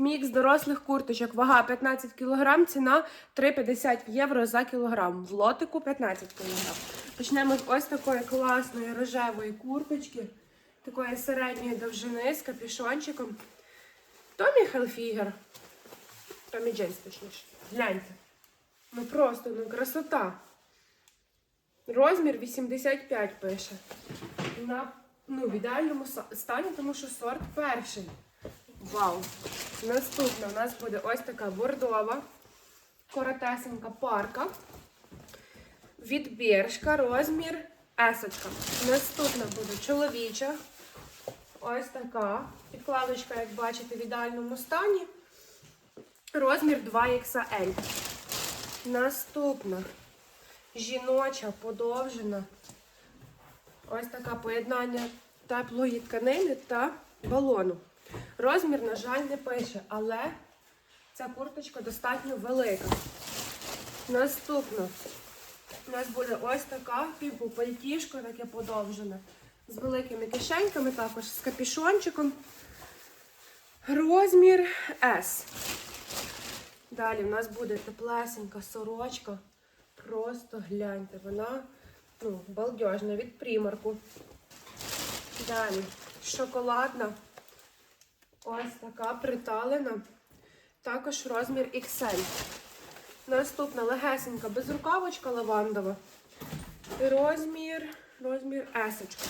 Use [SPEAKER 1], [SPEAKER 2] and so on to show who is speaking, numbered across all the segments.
[SPEAKER 1] Мікс дорослих курточок, вага 15 кг, ціна 3,50 євро за кілограм. В лотику 15 кг. Почнемо з ось такої класної рожевої курточки, такої середньої довжини з капюшончиком. Томі Хелфігер. Томі Джеймс, точніше. Гляньте. Ну просто, ну красота. Розмір 85 пише. На, ну, в ідеальному стані, тому що сорт перший. Вау! Наступна у нас буде ось така бордова, коротесенька парка. Від Бершка, розмір есочка. Наступна буде чоловіча. Ось така. Підкладочка, як бачите, в ідеальному стані. Розмір 2XL. Наступна жіноча, подовжена. Ось таке поєднання теплої тканини та балону. Розмір, на жаль, не пише, але ця курточка достатньо велика. Наступна у нас буде ось така типу пальтішко, таке подовжене. З великими кишеньками, також з капішончиком. Розмір S. Далі в нас буде теплесенька сорочка. Просто гляньте, вона ну, балдежна від примарку. Далі шоколадна. Ось така приталена. Також розмір XL. Наступна легесенька безрукавочка лавандова. Розмір, розмір есочка.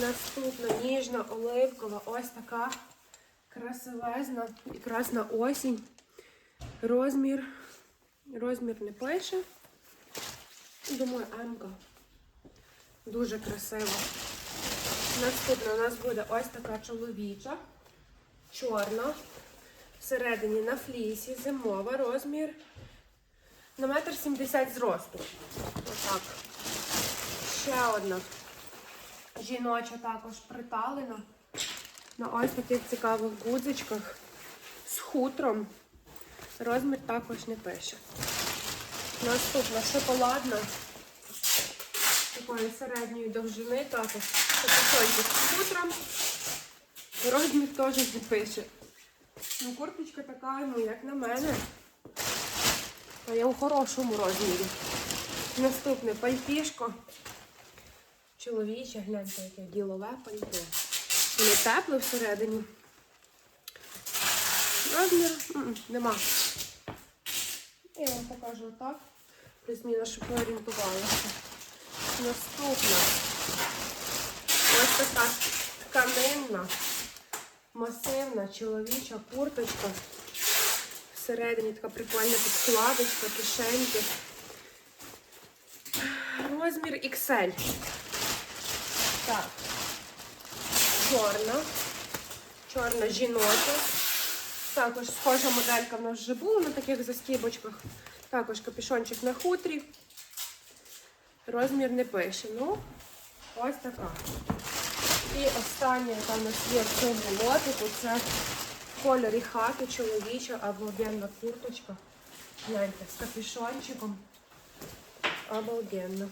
[SPEAKER 1] Наступна ніжна оливкова. Ось така красивезна і красна осінь. Розмір. Розмір не пише. Думаю, Емка. Дуже красиво. Наступна у нас буде ось така чоловіча, чорна. Всередині на флісі, зимова, розмір на метр сімдесят зросту. Отак. Ще одна. Жіноча також приталена. На ось таких цікавих гудзичках з хутром. Розмір також не пише. Наступна шоколадна. Такої середньої довжини також. З хутром. Розмір теж не пише. Ну, курточка така, ну, як на мене. А я у хорошому розмірі. Наступне пальтішко. Чоловіче, гляньте, яке ділове пальто. Воно тепле всередині. Розмір нема. Я вам покажу отак. Плюс-мінус, щоб ви орієнтувалися. Наступна. Ось така тканинна, масивна чоловіча курточка. Всередині така прикольна підкладочка, кишеньки. Розмір XL. Так. Чорна. Чорна жіноча. Також схожа моделька в нас вже була на таких застібочках. Також капюшончик на хутрі. Розмір не пише. Ну, ось така. І остання, яка в нас є в цьому лотику, це в кольорі хати чоловіча об'ємна курточка. Гляньте, з капюшончиком. Обалденно.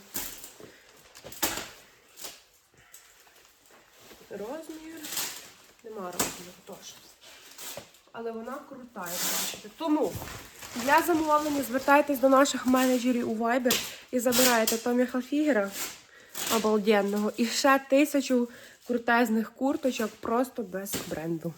[SPEAKER 1] Розмір. Нема розміру теж. Але вона крута, як бачите. Тому для замовлення звертайтесь до наших менеджерів у Viber і забираєте Томі Хафігера обалденного і ще тисячу крутезних курточок просто без бренду.